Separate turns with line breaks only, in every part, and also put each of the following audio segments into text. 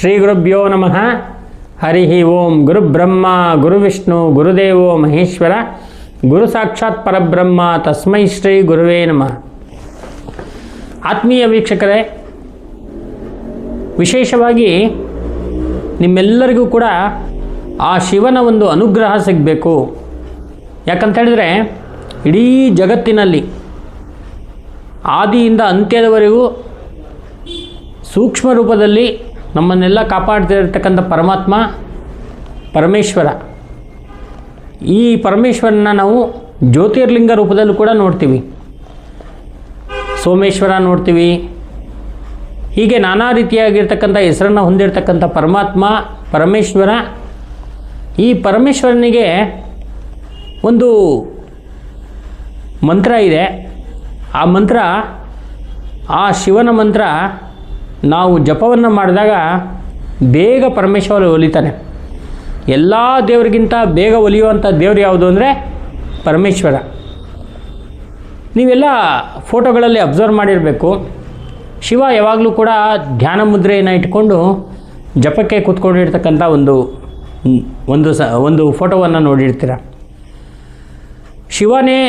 ಶ್ರೀ ಗುರುಭ್ಯೋ ನಮಃ. ಹರಿ ಓಂ ಗುರುಬ್ರಹ್ಮ ಗುರುವಿಷ್ಣು ಗುರುದೇವೋ ಮಹೇಶ್ವರ. ಗುರು ಸಾಕ್ಷಾತ್ ಪರಬ್ರಹ್ಮ, ತಸ್ಮೈ ಶ್ರೀ ಗುರುವೇ ನಮಃ. ಆತ್ಮೀಯ ವೀಕ್ಷಕರೇ, ವಿಶೇಷವಾಗಿ ನಿಮ್ಮೆಲ್ಲರಿಗೂ ಕೂಡ ಆ ಶಿವನ ಒಂದು ಅನುಗ್ರಹ ಸಿಗಬೇಕು. ಯಾಕಂತ ಹೇಳಿದ್ರೆ ಇಡೀ ಜಗತ್ತಿನಲ್ಲಿ ಆದಿಯಿಂದ ಅಂತ್ಯದವರೆಗೂ ಸೂಕ್ಷ್ಮ ರೂಪದಲ್ಲಿ ನಮ್ಮನ್ನೆಲ್ಲ ಕಾಪಾಡ್ತಿರ್ತಕ್ಕಂಥ ಪರಮಾತ್ಮ, ಪರಮೇಶ್ವರ. ಈ ಪರಮೇಶ್ವರನ ನಾವು ಜ್ಯೋತಿರ್ಲಿಂಗ ರೂಪದಲ್ಲೂ ಕೂಡ ನೋಡ್ತೀವಿ. ಸೋಮೇಶ್ವರ ನೋಡ್ತೀವಿ. ಹೀಗೆ ನಾನಾ ರೀತಿಯಾಗಿರ್ತಕ್ಕಂಥ ಹೆಸರನ್ನು ಹೊಂದಿರತಕ್ಕಂಥ ಪರಮಾತ್ಮ, ಪರಮೇಶ್ವರ, ಈ ಪರಮೇಶ್ವರನಿಗೆ ಒಂದು ಮಂತ್ರ ಇದೆ. ಆ ಮಂತ್ರ, ಆ ಶಿವನ ಮಂತ್ರ ನಾವು ಜಪವನ್ನು ಮಾಡಿದಾಗ ಬೇಗ ಪರಮೇಶ್ವರ ಒಲಿತಾನೆ. ಎಲ್ಲ ದೇವರಿಗಿಂತ ಬೇಗ ಒಲಿಯುವಂಥ ದೇವರು ಯಾವುದು ಅಂದರೆ ಪರಮೇಶ್ವರ. ನೀವೆಲ್ಲ ಫೋಟೋಗಳಲ್ಲಿ ಅಬ್ಸರ್ವ್ ಮಾಡಿರಬೇಕು. ಶಿವ ಯಾವಾಗಲೂ ಕೂಡ ಧ್ಯಾನ ಮುದ್ರೆಯನ್ನು ಇಟ್ಕೊಂಡು ಜಪಕ್ಕೆ ಕೂತ್ಕೊಂಡಿರ್ತಕ್ಕಂಥ ಒಂದು ಒಂದು ಸ, ಒಂದು ಫೋಟೋವನ್ನು ನೋಡಿರ್ತೀರ. ಶಿವನೇ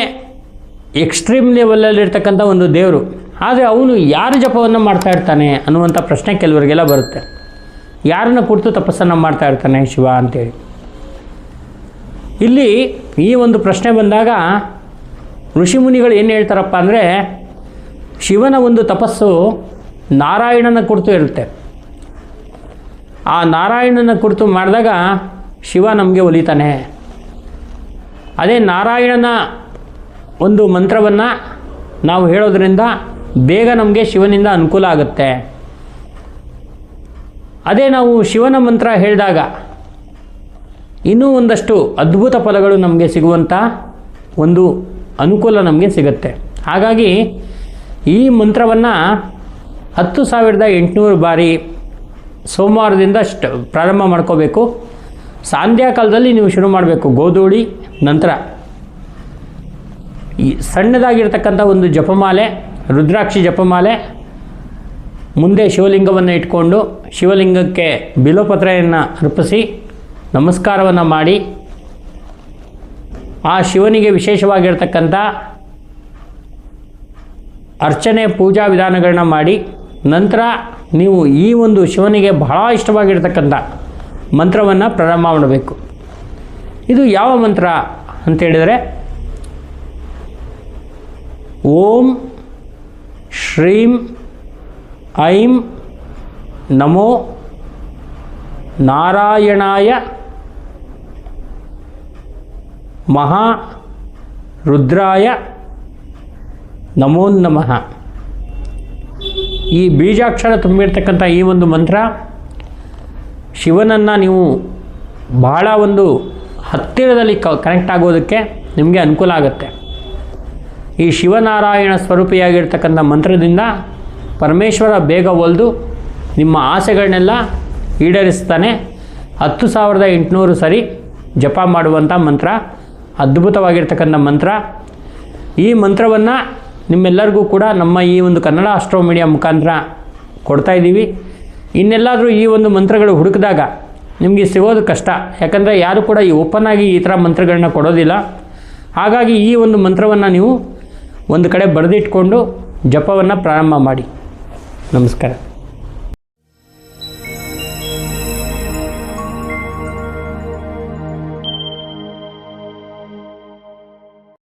ಎಕ್ಸ್ಟ್ರೀಮ್ ಲೆವೆಲಲ್ಲಿರ್ತಕ್ಕಂಥ ಒಂದು ದೇವರು. ಆದರೆ ಅವನು ಯಾರು ಜಪವನ್ನು ಮಾಡ್ತಾ ಇರ್ತಾನೆ ಅನ್ನುವಂಥ ಪ್ರಶ್ನೆ ಕೆಲವರಿಗೆಲ್ಲ ಬರುತ್ತೆ. ಯಾರನ್ನು ಕುರಿತು ತಪಸ್ಸನ್ನು ಮಾಡ್ತಾ ಇರ್ತಾನೆ ಶಿವ ಅಂತೇಳಿ. ಇಲ್ಲಿ ಈ ಒಂದು ಪ್ರಶ್ನೆ ಬಂದಾಗ ಋಷಿಮುನಿಗಳು ಏನು ಹೇಳ್ತಾರಪ್ಪ ಅಂದರೆ ಶಿವನ ಒಂದು ತಪಸ್ಸು ನಾರಾಯಣನ ಕುರಿತು ಇರುತ್ತೆ. ಆ ನಾರಾಯಣನ ಕುರಿತು ಮಾಡಿದಾಗ ಶಿವ ನಮಗೆ ಒಲಿತಾನೆ. ಅದೇ ನಾರಾಯಣನ ಒಂದು ಮಂತ್ರವನ್ನು ನಾವು ಹೇಳೋದ್ರಿಂದ ಬೇಗ ನಮಗೆ ಶಿವನಿಂದ ಅನುಕೂಲ ಆಗುತ್ತೆ. ಅದೇ ನಾವು ಶಿವನ ಮಂತ್ರ ಹೇಳಿದಾಗ ಇನ್ನೂ ಒಂದಷ್ಟು ಅದ್ಭುತ ಫಲಗಳು ನಮಗೆ ಸಿಗುವಂಥ ಒಂದು ಅನುಕೂಲ ನಮಗೆ ಸಿಗುತ್ತೆ. ಹಾಗಾಗಿ ಈ ಮಂತ್ರವನ್ನು ಹತ್ತು ಸಾವಿರದ ಎಂಟುನೂರು ಬಾರಿ ಸೋಮವಾರದಿಂದ ಸ್ಟ ಪ್ರಾರಂಭ ಮಾಡ್ಕೋಬೇಕು. ಸಾಂಧ್ಯಾಕಾಲದಲ್ಲಿ ನೀವು ಶುರು ಮಾಡಬೇಕು ಗೋಧೂಳಿ ನಂತರ. ಈ ಸಣ್ಣದಾಗಿರ್ತಕ್ಕಂಥ ಒಂದು ಜಪಮಾಲೆ ರುದ್ರಾಕ್ಷಿ ಜಪಮಾಲೆ, ಮುಂದೆ ಶಿವಲಿಂಗವನ್ನು ಇಟ್ಕೊಂಡು ಶಿವಲಿಂಗಕ್ಕೆ ಬಿಲೋಪತ್ರೆಯನ್ನು ಅರ್ಪಿಸಿ ನಮಸ್ಕಾರವನ್ನು ಮಾಡಿ, ಆ ಶಿವನಿಗೆ ವಿಶೇಷವಾಗಿರ್ತಕ್ಕಂಥ ಅರ್ಚನೆ ಪೂಜಾ ವಿಧಾನಗಳನ್ನ ಮಾಡಿ, ನಂತರ ನೀವು ಈ ಒಂದು ಶಿವನಿಗೆ ಬಹಳ ಇಷ್ಟವಾಗಿರ್ತಕ್ಕಂಥ ಮಂತ್ರವನ್ನು ಪ್ರಾರಂಭ ಮಾಡಬೇಕು. ಇದು ಯಾವ ಮಂತ್ರ ಅಂತೇಳಿದರೆ ಓಂ ಶ್ರೀಂ ಐಂ ನಮೋ ನಾರಾಯಣಾಯ ಮಹಾ ರುದ್ರಾಯ ನಮೋ ನಮಃ. ಈ ಬೀಜಾಕ್ಷರ ತುಂಬಿರ್ತಕ್ಕಂಥ ಈ ಒಂದು ಮಂತ್ರ ಶಿವನನ್ನು ನೀವು ಬಹಳ ಒಂದು ಹತ್ತಿರದಲ್ಲಿ ಕ ಕನೆಕ್ಟ್ ಆಗೋದಕ್ಕೆ ನಿಮಗೆ ಅನುಕೂಲ ಆಗುತ್ತೆ. ಈ ಶಿವನಾರಾಯಣ ಸ್ವರೂಪಿಯಾಗಿರ್ತಕ್ಕಂಥ ಮಂತ್ರದಿಂದ ಪರಮೇಶ್ವರ ಬೇಗ ಒಲ್ದು ನಿಮ್ಮ ಆಸೆಗಳನ್ನೆಲ್ಲ ಈಡೇರಿಸ್ತಾನೆ. ಹತ್ತು ಸಾವಿರದ ಎಂಟುನೂರು ಸರಿ ಜಪ ಮಾಡುವಂಥ ಮಂತ್ರ, ಅದ್ಭುತವಾಗಿರ್ತಕ್ಕಂಥ ಮಂತ್ರ. ಈ ಮಂತ್ರವನ್ನು ನಿಮ್ಮೆಲ್ಲರಿಗೂ ಕೂಡ ನಮ್ಮ ಈ ಒಂದು ಕನ್ನಡ ಅಸ್ಟ್ರೋ ಮೀಡಿಯಾ ಮುಖಾಂತರ ಕೊಡ್ತಾ ಇದ್ದೀವಿ. ಇನ್ನೆಲ್ಲಾದರೂ ಈ ಒಂದು ಮಂತ್ರಗಳು ಹುಡುಕಿದಾಗ ನಿಮಗೆ ಸಿಗೋದು ಕಷ್ಟ. ಯಾಕಂದರೆ ಯಾರು ಕೂಡ ಈ ಓಪನ್ ಆಗಿ ಈ ಥರ ಮಂತ್ರಗಳನ್ನ ಕೊಡೋದಿಲ್ಲ. ಹಾಗಾಗಿ ಈ ಒಂದು ಮಂತ್ರವನ್ನು ನೀವು ಒಂದು ಕಡೆ ಬರೆದಿಟ್ಕೊಂಡು ಜಪವನ್ನು ಪ್ರಾರಂಭ ಮಾಡಿ. ನಮಸ್ಕಾರ.